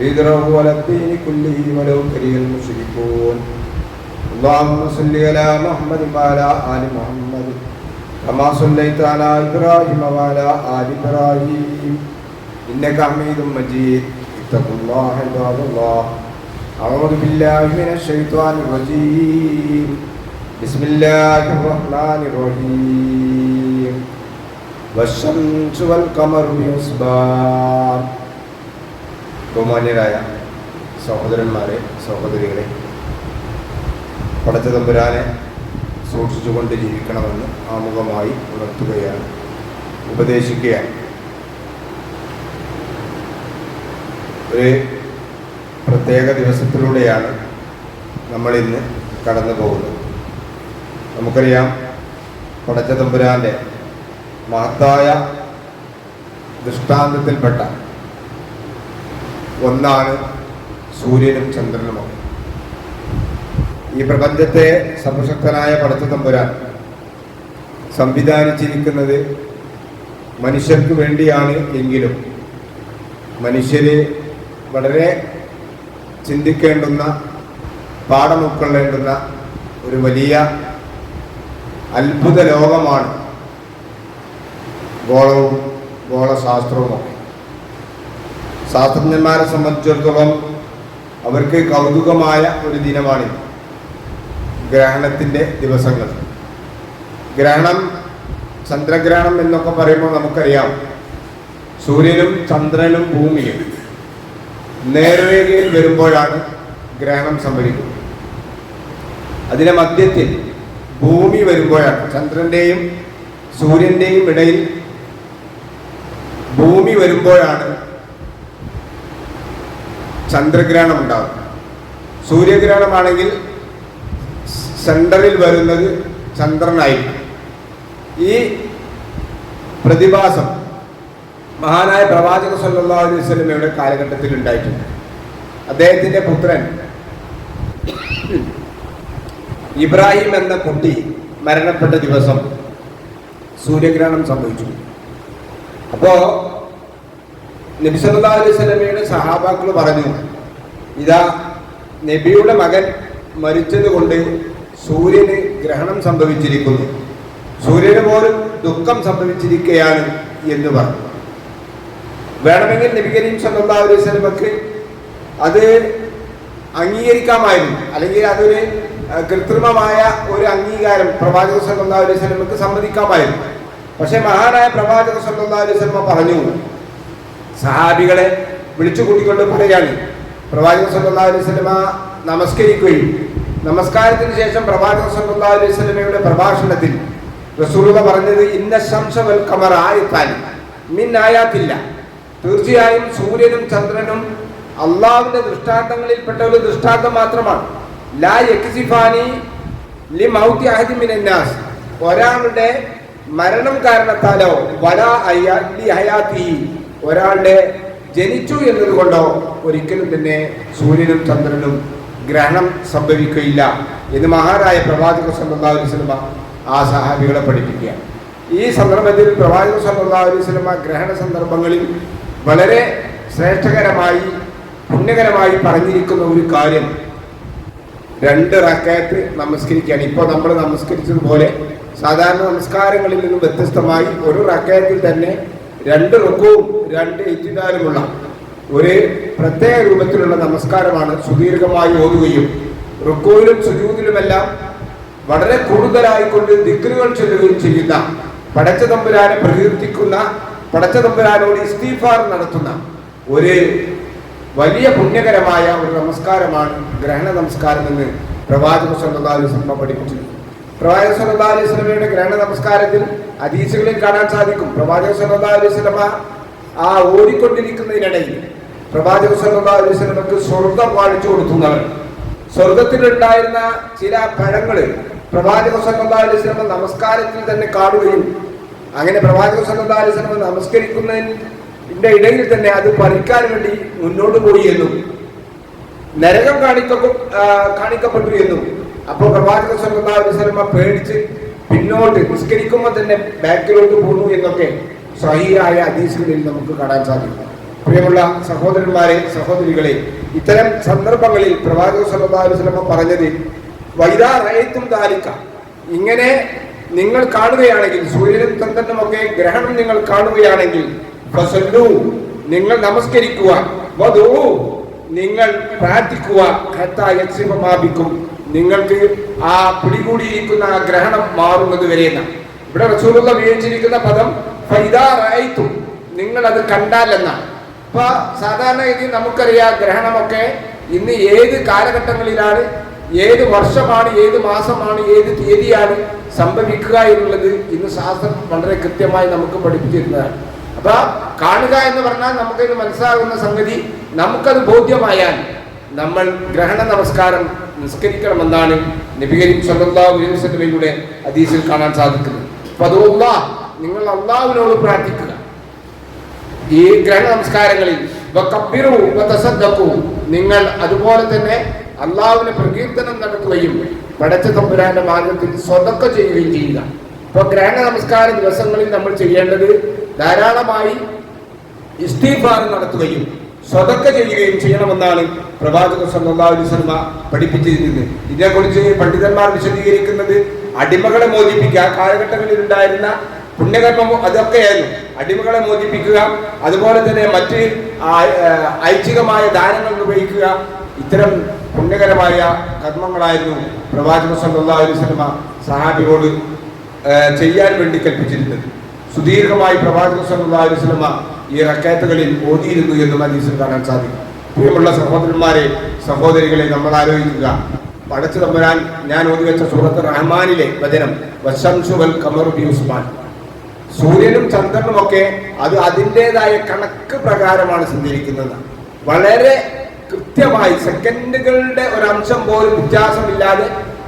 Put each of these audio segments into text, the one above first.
ليظهره على الدين كله ولو كره المشركون اللهم صل على محمد وعلى ال محمد كما صليت على ابراهيم وعلى ال ابراهيم انك حميد مجيد اتقوا الله عباد الله اعوذ بالله من الشيطان الرجيم بسم الله الرحمن الرحيم والشمس والقمر بحسبان ബഹുമാന്യരായ സഹോദരന്മാരെ സഹോദരികളെ പടച്ച തമ്പുരാനെ സൂക്ഷിച്ചുകൊണ്ട് ജീവിക്കണമെന്ന് ആമുഖമായി ഉണർത്തുകയാണ് ഉപദേശിക്കുകയാണ്. ഒരു പ്രത്യേക ദിവസത്തിലൂടെയാണ് നമ്മളിന്ന് കടന്നു പോകുന്നത്. നമുക്കറിയാം പടച്ച തമ്പുരാന്റെ മഹത്തായ ദൃഷ്ടാന്തത്തിൽപ്പെട്ട ഒന്നാണ് സൂര്യനും ചന്ദ്രനുമൊക്കെ ഈ പ്രപഞ്ചത്തെ സർവശക്തനായ പടച്ച തമ്പുരാൻ സംവിധാനിച്ചിരിക്കുന്നത് മനുഷ്യർക്ക് വേണ്ടിയാണ് എങ്കിലും മനുഷ്യര് വളരെ ചിന്തിക്കേണ്ടുന്ന പാഠം ഉൾക്കൊള്ളേണ്ടുന്ന ഒരു വലിയ അത്ഭുത ലോകമാണ് ഗോളവും ഗോളശാസ്ത്രവുമൊക്കെ. ശാസ്ത്രജ്ഞന്മാരെ സംബന്ധിച്ചിടത്തോളം അവർക്ക് കൗതുകമായ ഒരു ദിനമാണിത് ഗ്രഹണത്തിന്റെ ദിവസങ്ങൾ. ഗ്രഹണം ചന്ദ്രഗ്രഹണം എന്നൊക്കെ പറയുമ്പോൾ നമുക്കറിയാം. സൂര്യനും ചന്ദ്രനും ഭൂമിയും നേർരേഖയിൽ വരുമ്പോഴാണ് ഗ്രഹണം സംഭവിക്കുന്നത് അതിന്റെ മധ്യത്തിൽ ഭൂമി വരുമ്പോഴാണ് ചന്ദ്രന്റെയും സൂര്യന്റെയും ഇടയിൽ ഭൂമി വരുമ്പോഴാണ് ചന്ദ്രഗ്രഹണം ഉണ്ടാകും സൂര്യഗ്രഹണമാണെങ്കിൽ സെന്ററിൽ വരുന്നത് ചന്ദ്രനായിരിക്കും. ഈ പ്രതിഭാസം മഹാനായ പ്രവാചക സല്ലല്ലാഹു അലൈഹി കാലഘട്ടത്തിൽ ഉണ്ടായിട്ടുണ്ട്. അദ്ദേഹത്തിന്റെ പുത്രൻ ഇബ്രാഹിം എന്ന കുട്ടി മരണപ്പെട്ട ദിവസം സൂര്യഗ്രഹണം സംഭവിച്ചു. അപ്പോ നബി അലൈഹി വസല്ലമയുടെ സഹാബാക്കൾ പറഞ്ഞു ഇതാ നബിയുടെ മകൻ മരിച്ചത് കൊണ്ട് സൂര്യന് ഗ്രഹണം സംഭവിച്ചിരിക്കുന്നു. സൂര്യന് പോലും ദുഃഖം സംഭവിച്ചിരിക്കുകയാണ് എന്ന് പറഞ്ഞു. വേണമെങ്കിൽ നബി കരീം സല്ലല്ലാഹു അലൈഹി വസല്ലമക്ക് അത് അംഗീകരിക്കാമായിരുന്നു. അല്ലെങ്കിൽ അതൊരു കൃത്രിമമായ ഒരു അംഗീകാരം പ്രവാചക സല്ലല്ലാഹു അലൈഹി വസല്ലമക്ക് സമ്മതിക്കാമായിരുന്നു. പക്ഷേ മഹാനായ പ്രവാചക സല്ലല്ലാഹു അലൈഹി വസല്ലമ പറഞ്ഞു സഹാബികളെ വിളിച്ചു കൂട്ടിക്കൊണ്ട് പറയുകയാണ് പ്രവാചക സല്ലല്ലാഹു അലൈഹി നമസ്കരിക്കുകയും നമസ്കാരത്തിന് ശേഷം പ്രവാചക സല്ലല്ലാഹു അലൈഹി പ്രഭാഷണത്തിൽ റസൂലുള്ളാഹി പറഞ്ഞത് ഇന്ന ശംസ വൽ ഖമറ ആയത്താൻ മിൻ തീർച്ചയായും സൂര്യനും ചന്ദ്രനും അള്ളാഹുവിന്റെ ദൃഷ്ടാന്തങ്ങളിൽപ്പെട്ട ഒരു ദൃഷ്ടാന്തം മാത്രമാണ്. ലാ ലി അഹദി ഒരാളുടെ മരണം കാരണത്താലോ വല അയ്യ ലി ഹയാത്തിഹി. ഒരാളുടെ ജനിച്ചു എന്നതുകൊണ്ടോ ഒരിക്കലും തന്നെ സൂര്യനും ചന്ദ്രനും ഗ്രഹണം സംഭവിക്കുകയില്ല എന്ന് മഹാനായ പ്രവാചക അലൈഹി വസല്ലമ ആ സഹാബികളെ പഠിപ്പിക്കുക ഈ സന്ദർഭത്തിൽ പ്രവാചക അലൈഹി വസല്ലമ ഗ്രഹണ സന്ദർഭങ്ങളിൽ വളരെ ശ്രേഷ്ഠകരമായി പുണ്യകരമായി പറഞ്ഞിരിക്കുന്ന ഒരു കാര്യം. രണ്ട് റക്കായത്ത് നമസ്കരിക്കുകയാണ്. ഇപ്പോൾ നമ്മൾ നമസ്കരിച്ചതുപോലെ സാധാരണ നമസ്കാരങ്ങളിൽ നിന്നും വ്യത്യസ്തമായി ഒരു റക്കായത്തിൽ തന്നെ രണ്ട് റുക്കവും രണ്ട് ഇറ്റിദാലുമുള്ള ഒരു പ്രത്യേക രൂപത്തിലുള്ള നമസ്കാരമാണ് സുദീർഘമായി ഓതുകയും. റുക്കോയിലും സുജൂതിലുമെല്ലാം വളരെ കൂടുതലായിക്കൊണ്ട് ദിക്റുകൾ ചൊല്ലുകയും ചെയ്യുന്ന പടച്ച തമ്പുരാനെ പ്രകീർത്തിക്കുന്ന പടച്ച തമ്പുരാനോട് ഇസ്തീഫാർ നടത്തുന്ന ഒരു വലിയ പുണ്യകരമായ ഒരു നമസ്കാരമാണ് ഗ്രഹണ നമസ്കാരം എന്ന് പ്രവാചക സ്വന്തം അലൈഹി പഠിപ്പിച്ചിരുന്നു പഠിപ്പിച്ചു പ്രവാചക സല്ലല്ലാഹു അലൈഹി സ്വലമയുടെ ഗ്രഹണ നമസ്കാരത്തിൽ അതീശകളിൽ കാണാൻ സാധിക്കും. പ്രവാചക സല്ലല്ലാഹു അലൈഹി സ്വലമ ആ ഓടിക്കൊണ്ടിരിക്കുന്നതിനിടയിൽ പ്രവാചക സല്ലല്ലാഹു അലൈഹി സ്വലമക്ക് സ്വർഗം വാഴിച്ചു കൊടുക്കുന്നവർ സ്വർഗത്തിലുണ്ടായിരുന്ന ചില പഴങ്ങൾ പ്രവാചക സല്ലല്ലാഹു അലൈഹി സ്വലമ നമസ്കാരത്തിൽ തന്നെ കാണുകയും അങ്ങനെ പ്രവാചക സല്ലല്ലാഹു അലൈഹി സ്വലമ നമസ്കരിക്കുന്നതിന്റെ ഇടയിൽ തന്നെ അത് പറിക്കാൻ വേണ്ടി മുന്നോട്ട് പോയി എന്നും നരകം കാണിക്കും കാണിക്കപ്പെട്ടു എന്നും. അപ്പോൾ പ്രവാചക വസല്ലമ പേടിച്ച് പിന്നോട്ട് നിസ്കരിക്കുമ്പോൾ തന്നെ ബാക്കിലോട്ട് പോന്നു എന്നൊക്കെ സഹിയായ ഹദീസുകളിൽ നമുക്ക് കാണാൻ സാധിക്കും. പ്രിയമുള്ള സഹോദരന്മാരെ സഹോദരികളെ ഇത്തരം സന്ദർഭങ്ങളിൽ പ്രവാചക വസല്ലമ പറഞ്ഞത് വൈദാ റയത്തും ദാലിക. ഇങ്ങനെ നിങ്ങൾ കാണുകയാണെങ്കിൽ സൂര്യനും ചന്ദ്രനും ഒക്കെ ഗ്രഹണം നിങ്ങൾ കാണുകയാണെങ്കിൽ നിങ്ങൾ നമസ്കരിക്കുക. വധു. നിങ്ങൾ പ്രാർത്ഥിക്കുക. യക്ഷിമാപിക്കും നിങ്ങൾക്ക് ആ പിടികൂടിയിരിക്കുന്ന ആ ഗ്രഹണം മാറുന്നത് വരെ എന്നാണ് ഇവിടെ റസൂലുള്ള ഉപയോഗിച്ചിരിക്കുന്ന പദം ഫൈദാ റഅയ്തു. നിങ്ങൾ അത് കണ്ടാൽ എന്നാണ് ഇപ്പൊ സാധാരണ ഗതി നമുക്കറിയാം ഗ്രഹണമൊക്കെ ഇന്ന് ഏത് കാലഘട്ടങ്ങളിലാണ് ഏത് വർഷമാണ് ഏത് മാസമാണ് ഏത് തീയതിയാണ് സംഭവിക്കുക എന്നുള്ളത് ഇന്ന് ശാസ്ത്രം വളരെ കൃത്യമായി നമുക്ക് പഠിപ്പിച്ചിരുന്നതാണ്. അപ്പൊ കാണുക എന്ന് പറഞ്ഞാൽ നമുക്കിത് മനസ്സിലാകുന്ന സംഗതി നമുക്കത് ബോധ്യമായാൽ നമ്മൾ ഗ്രഹണ നമസ്കാരം നിസ്കരിക്കണമെന്നാണ് നബി കരീം സല്ലല്ലാഹു അലൈഹി വസല്ലമയുടെ ഹദീസിൽ കാണാൻ സാധിക്കുന്നത്. അപ്പൊ അത് അതുകൊണ്ടാ നിങ്ങൾ അള്ളാവിനോട് പ്രാർത്ഥിക്കുക. ഈ ഗ്രഹണ നമസ്കാരങ്ങളിൽ നിങ്ങൾ അതുപോലെ തന്നെ അള്ളാവിന് പ്രകീർത്തനം നടത്തുകയും പടച്ച തമ്പുരാന്റെ മാർഗത്തിൽ സ്വതക്ക ചെയ്യുകയും ചെയ്യുക. ഇപ്പൊ ഗ്രഹണ നമസ്കാര ദിവസങ്ങളിൽ നമ്മൾ ചെയ്യേണ്ടത് ധാരാളമായി ഇസ്തീഫാർ നടത്തുകയും സ്വതക്ക ചെയ്യുകയും ചെയ്യണമെന്നാണ് പ്രവാചക അലൈഹി വസല്ലമ പഠിപ്പിച്ചിരുന്നത് ഇതിനെക്കുറിച്ച് പണ്ഡിതന്മാർ വിശദീകരിക്കുന്നത് അടിമകളെ മോചിപ്പിക്കുക കാലഘട്ടങ്ങളിൽ ഉണ്ടായിരുന്ന പുണ്യകർമ്മം അതൊക്കെയായിരുന്നു. അടിമകളെ മോചിപ്പിക്കുക അതുപോലെ തന്നെ മറ്റ് ഐച്ഛികമായ ദാനങ്ങൾ ഉപയോഗിക്കുക ഇത്തരം പുണ്യകരമായ കർമ്മങ്ങളായിരുന്നു പ്രവാചക അലൈഹി വസല്ലമ സഹാബിയോട് ചെയ്യാൻ വേണ്ടി കൽപ്പിച്ചിരുന്നത്. സുദീർഘമായി പ്രവാചക സല്ലല്ലാഹു അലൈഹി വസല്ലമ ഈ റക്കാത്തുകളിൽ ഓതിയിരുന്നു എന്നും ഹദീസിൽ കാണാൻ സാധിക്കും. പ്രിയമുള്ള സഹോദരന്മാരെ സഹോദരികളെ നമ്മൾ ആലോചിക്കുക. പടച്ചു തമ്പുരാൻ ഞാൻ ഓതി വെച്ച സൂറത്ത് റഹ്മാനിലെ വചനം വശംസു വൽ കമർ സൂര്യനും ചന്ദ്രനും ഒക്കെ അത് അതിന്റെതായ കണക്ക് പ്രകാരമാണ് സഞ്ചരിക്കുന്നത് വളരെ കൃത്യമായി സെക്കൻഡുകളുടെ ഒരംശം പോലും വ്യത്യാസമില്ലാതെ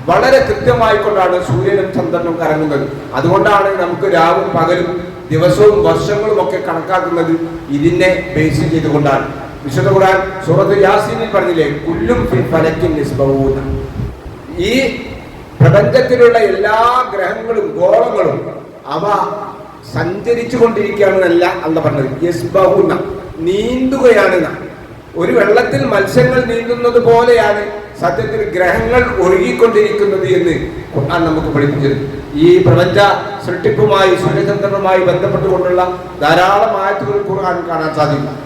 വളരെ കൃത്യമായി കൊണ്ടാണ് സൂര്യനും ചന്ദ്രനും കറങ്ങുന്നത്. അതുകൊണ്ടാണ് നമുക്ക് രാവും പകലും ദിവസവും വർഷങ്ങളും ഒക്കെ കണക്കാക്കുന്നത് ഇതിനെ ബേസ് ചെയ്തുകൊണ്ടാണ്. വിശുദ്ധ ഖുർആൻ സൂറത്ത് യാസീനിൽ പറഞ്ഞില്ലേ കുല്ലും ഫലക്കിൻ ഈ പ്രപഞ്ചത്തിലുള്ള എല്ലാ ഗ്രഹങ്ങളും ഗോളങ്ങളും അവ സഞ്ചരിച്ചു കൊണ്ടിരിക്കുകയാണെന്നല്ല അല്ല പറഞ്ഞത്. യസ്ബഹുന നീന്തുകയാണ് നാം. ഒരു വെള്ളത്തിൽ മത്സ്യങ്ങൾ നീന്തുന്നത് പോലെയാണ് സത്യത്തിൽ ഗ്രഹങ്ങൾ ഒഴുകിക്കൊണ്ടിരിക്കുന്നത് എന്ന് ഖുർആൻ നമുക്ക് പഠിപ്പിച്ചത്. ഈ പ്രപഞ്ച സൃഷ്ടിപ്പുമായി സൂര്യചന്ദ്രനുമായി ബന്ധപ്പെട്ടുകൊണ്ടുള്ള ധാരാളം ആയത്തുകൾ ഖുർആൻ കാണാൻ സാധിക്കും.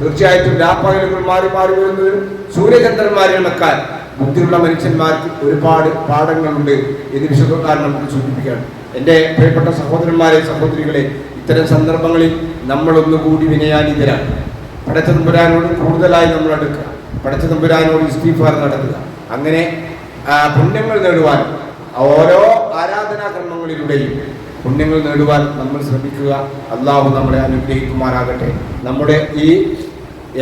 തീർച്ചയായിട്ടും രാപ്പകലുകൾ മാറി മാറി വരുന്നത് സൂര്യചന്ദ്രന്മാരെ മക്കാൻ ബുദ്ധിയുള്ള മനുഷ്യന്മാർക്ക് ഒരുപാട് പാഠങ്ങളുണ്ട് എന്ന് വിശുദ്ധക്കാരൻ നമുക്ക് സൂചിപ്പിക്കുകയാണ്. എന്റെ പ്രിയപ്പെട്ട സഹോദരന്മാരെ സഹോദരികളെ ഇത്തരം സന്ദർഭങ്ങളിൽ നമ്മൾ ഒന്നുകൂടി വിനയാനിതരാണ് പടച്ചതമ്പുരാനോട് കൂടുതലായി നമ്മൾ അടുക്കുക. പടച്ചതമ്പുരാനോട് ഇസ്തീഫാർ നടത്തുക അങ്ങനെ പുണ്യങ്ങൾ നേടുവാൻ ഓരോ ആരാധനാക്രമങ്ങളിലൂടെയും പുണ്യങ്ങൾ നേടുവാൻ നമ്മൾ ശ്രമിക്കുക. അള്ളാഹു നമ്മളെ അനുഗ്രഹിക്കുമാറാകട്ടെ. നമ്മുടെ ഈ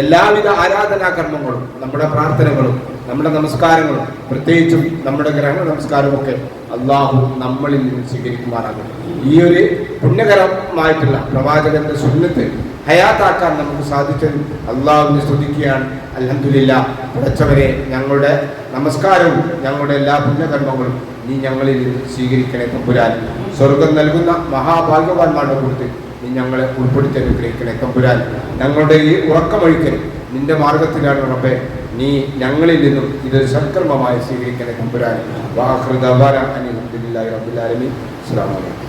എല്ലാവിധ ആരാധനാകർമ്മങ്ങളും നമ്മുടെ പ്രാർത്ഥനകളും നമ്മുടെ നമസ്കാരങ്ങളും പ്രത്യേകിച്ചും നമ്മുടെ ഗ്രഹണ നമസ്കാരമൊക്കെ അള്ളാഹു നമ്മളിൽ നിന്ന് സ്വീകരിക്കുമാറാകും ഈ ഒരു പുണ്യകരമായിട്ടുള്ള പ്രവാചകന്റെ സുന്നത്ത് ഹയാത്താക്കാൻ നമുക്ക് സാധിച്ചത് അള്ളാഹുവിനെ സ്തുതിക്കുകയാണ്. അലഹദില്ല പടച്ചവരെ ഞങ്ങളുടെ നമസ്കാരവും ഞങ്ങളുടെ എല്ലാ പുണ്യകർമ്മങ്ങളും നീ ഞങ്ങളിൽ നിന്ന് സ്വീകരിക്കണേ തമ്പുരാൻ. സ്വർഗം നൽകുന്ന മഹാഭാഗ്യവാന്മാരുടെ കൂട്ടത്തിൽ നീ ഞങ്ങളെ ഉൾപ്പെടുത്തി അനുഗ്രഹിക്കണേ തമ്പുരാൻ. ഞങ്ങളുടെ ഈ ഉറക്കമൊഴിക്കൽ നിന്റെ മാർഗത്തിലാണ് റബ്ബെ. നീ ഞങ്ങളിൽ നിന്നും ഇത് സത്കർമ്മമായി സ്വീകരിക്കണേ കുമ്പുരാൻ വാഹൃദ അനിൽ അബ്ദുല്ലാലമി അസ്സലാമു അലൈക്കും.